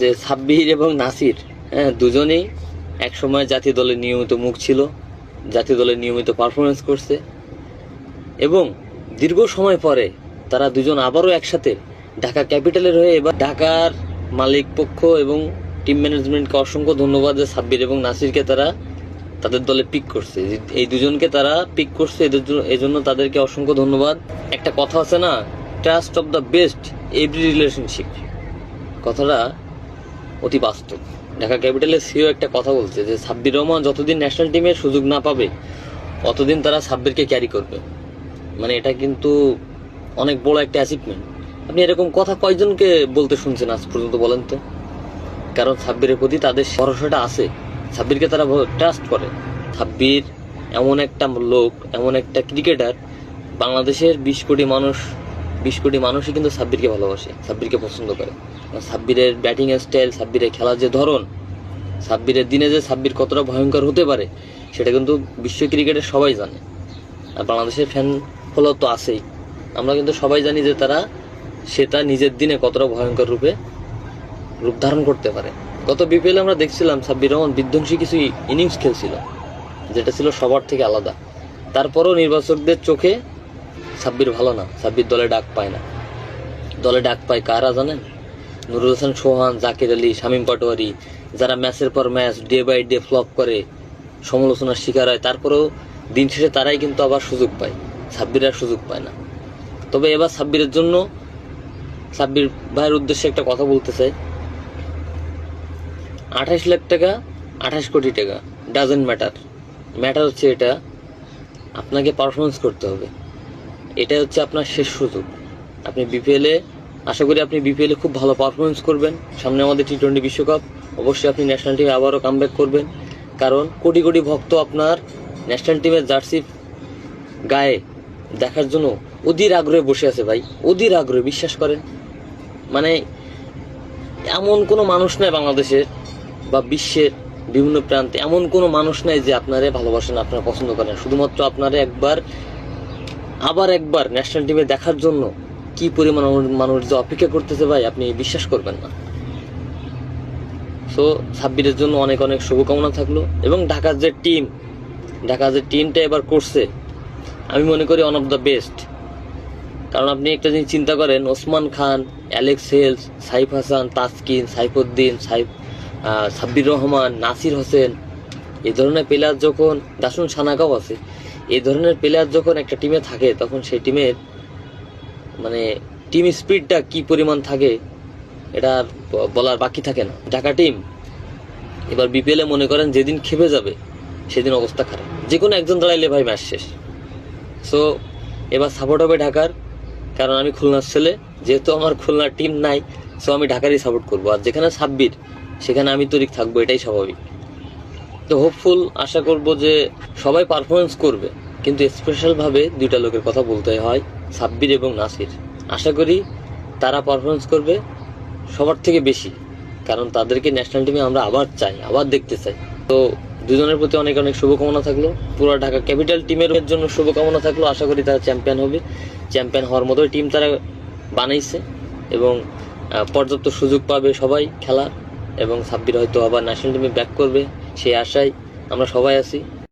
যে সাব্বির এবং নাসির হ্যাঁ দুজনেই একসময় জাতীয় দলের নিয়মিত মুখ ছিল, জাতীয় দলের নিয়মিত পারফরমেন্স করছে এবং দীর্ঘ সময় পরে তারা দুজন আবারও একসাথে ঢাকা ক্যাপিটালের হয়ে এবার ঢাকার মালিক পক্ষ এবং টিম ম্যানেজমেন্টকে অসংখ্য ধন্যবাদ যে সাব্বির এবং নাসিরকে তারা তাদের দলে পিক করছে। এই দুজনকে তারা পিক করছে, এদের জন্য এই জন্য তাদেরকে অসংখ্য ধন্যবাদ। একটা কথা আছে না trust of the best every relationship কথাটা অতি বাস্তব। ঢাকা ক্যাপিটালের সিও একটা কথা বলছে যে, সাব্বির রহমান যতদিন ন্যাশনাল টিমের সুযোগ না পাবে, অতদিন তারা সাব্বিরকে ক্যারি করবে। মানে এটা কিন্তু অনেক বড় একটা অ্যাচিভমেন্ট আপনি এরকম কথা কয়জনকে বলতে শুনছেন আজ পর্যন্ত বলেন তো? কারণ সাব্বিরের প্রতি তাদের ভরসাটা আছে। সাব্বিরকে তারা ট্রাস্ট করে। সাব্বির এমন একটা লোক, এমন একটা ক্রিকেটার বাংলাদেশের বিশ কোটি মানুষ বিশ কোটি মানুষই কিন্তু সাব্বিরকে ভালোবাসে, সাব্বিরকে পছন্দ করে। সাব্বিরের ব্যাটিং স্টাইল সাব্বিরের খেলার যে ধরন, সাব্বিরের দিনে যে সাব্বির কতটা ভয়ঙ্কর হতে পারে, সেটা কিন্তু বিশ্ব ক্রিকেটের সবাই জানে। আর বাংলাদেশের ফ্যান ফলো তো আছেই। আমরা কিন্তু সবাই জানি যে তারা সেটা নিজের দিনে কতটা ভয়ঙ্কর রূপে রূপ ধারণ করতে পারে। গত বিপিএল আমরা দেখছিলাম সাব্বির রহমান বিধ্বংসী কিছু ইনিংস খেলছিল, যেটা ছিল সবার থেকে আলাদা। তারপরও নির্বাচকদের চোখে সাব্বির ভালো না, সাব্বির দলে ডাক পায় না। দলে ডাক পায় কারা জানেন? নুরুল হাসান সোহান, জাকির আলী, শামীম পাটোয়ারি, যারা ম্যাচের পর match day by day flop করে, সমালোচনার শিকার হয়, তারপরেও দিন শেষে তারাই কিন্তু আবার সুযোগ পায়। সাব্বির আর সুযোগ পায় না। তবে এবার সাব্বিরের জন্য সাব্বির ভাইয়ের উদ্দেশ্যে একটা কথা বলতে চাই আঠাশ লাখ টাকা, আঠাশ কোটি টাকা ডাজেন্ট ম্যাটার ম্যাটার হচ্ছে এটা, আপনাকে পারফরমেন্স করতে হবে। এটা হচ্ছে আপনার শেষ সুযোগ। আপনি বিপিএলে আশা করি আপনি বিপিএলে খুব ভালো পারফরমেন্স করবেন। সামনে আমাদের টি টোয়েন্টি বিশ্বকাপ, অবশ্যই আপনি ন্যাশনাল টিমে আবারও কামব্যাক করবেন। কারণ কোটি কোটি ভক্ত আপনার ন্যাশনাল টিমের জার্সি গায়ে দেখার জন্য অধীর আগ্রহে বসে আছে ভাই। অধীর আগ্রহে, বিশ্বাস করেন। মানে এমন কোনো মানুষ নাই বাংলাদেশের বা বিশ্বের বিভিন্ন প্রান্তে, এমন কোনো মানুষ নাই যে আপনারে ভালোবাসেন, আপনারা পছন্দ করেন শুধুমাত্র আপনারে একবার আবার একবার ন্যাশনাল টিমে দেখার জন্য কি পরিমাণ মানুষ- যে অপেক্ষা করতেছে ভাই, আপনি বিশ্বাস করবেন না। সো সাব্বিরের জন্য অনেক অনেক শুভকামনা থাকল এবং ঢাকার যে টিম ঢাকার যে টিমটা এবার করছে, আমি মনে করি ওয়ান অফ দ্য বেস্ট কারণ আপনি একটা জিনিস চিন্তা করেন, ওসমান খান, অ্যালেক্স হেলস সাইফ হাসান, তাসকিন, সাইফুদ্দিন, সাইফ সাব্বির রহমান, নাসির হোসেন, এ ধরনের প্লেয়ার যখন, দাসুন সানাকাও আছে এই ধরনের প্লেয়ার যখন একটা টিমে থাকে, তখন সেই টিমের মানে টিম স্পিডটা কি পরিমাণ থাকে, এটা বলার বাকি থাকে না। ঢাকা টিম এবার বিপিএলে মনে করেন যেদিন খেপে যাবে, সেদিন অবস্থা খারাপ। যে কোনো একজন দাঁড়াইলে ভাই ম্যাচ শেষ। সো এবার সাপোর্ট হবে ঢাকার, কারণ আমি খুলনার ছেলে, যেহেতু আমার খুলনার টিম নাই সো আমি ঢাকারই সাপোর্ট করব। আর যেখানে সাব্বির, সেখানে আমি তরিক থাকব, এটাই স্বাভাবিক। তো হোপফুল আশা করব যে সবাই পারফরমেন্স করবে। কিন্তু স্পেশালভাবে দুইটা লোকের কথা বলতে হয়, সাব্বির এবং নাসির। আশা করি তারা পারফরমেন্স করবে সবার থেকে বেশি, কারণ তাদেরকে ন্যাশনাল টিমে আমরা আবার চাই, আবার দেখতে চাই। তো দুজনের প্রতি অনেক অনেক শুভকামনা থাকল। পুরো ঢাকা ক্যাপিটাল টিমের জন্য শুভকামনা থাকল। আশা করি তারা চ্যাম্পিয়ন হবে। চ্যাম্পিয়ন হওয়ার মতোই টিম তারা বানাইছে এবং পর্যাপ্ত সুযোগ পাবে সবাই খেলার এবং সাব্বির হয়তো আবার ন্যাশনাল টিমে ব্যাক করবে। সেই আশায় আমরা সবাই আছি।